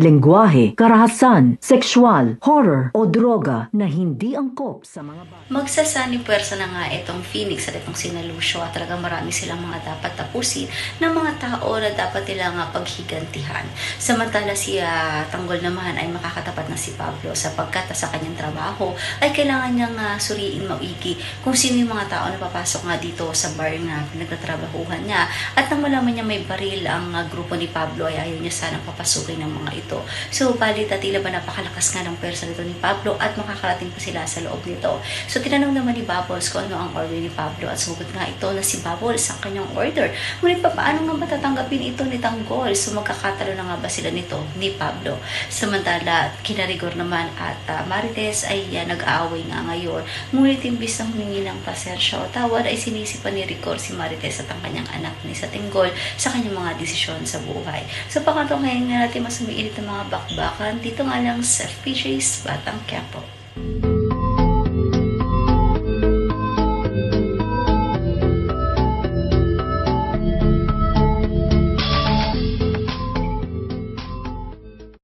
lengguwahe, karahasan, sexual, horror o droga na hindi angkop sa mga bata. Magsasani puwersa na nga itong Phoenix at itong sina Lucio at talagang marami silang mga dapat tapusin ng mga tao na dapat nila nga paghigantihan. Samantala si ah, Tanggol naman ay makakatapat na si Pablo sapagkat sa kanyang trabaho ay kailangan niyang ah, suriin maigi kung sino yung mga tao na papasok nga dito sa bar na pinagtatrabahuhan niya at nang malaman niya may baril ang ah, grupo ni Pablo ay ayaw niya sanang papasukin ng mga ito. So, balit at tila ba napakalakas nga ng pwersa nito ni Pablo at makakarating pa sila sa loob nito. So, tinanong naman ni Bubbles kung ano ang order ni Pablo at sugot nga ito na si Bubbles ang kanyang order. Ngunit pa, paano nga matatanggapin ito ni Tanggol? So, magkakatalo na nga ba sila nito ni Pablo? Samantala, kinarigor naman at ah, Marites ay ah, nag-aaway nga ngayon. Ngunit imbis na humingi ng pasensya o tawad ay sinisipan ni Rigor si Marites at ang kanyang anak ni sa Tinggol sa kanyang mga desisyon sa buhay. So, pakatong ngayon na natin mas umiinit ng mga bakbakan dito nga lang sa FPJ's Batang Quiapo.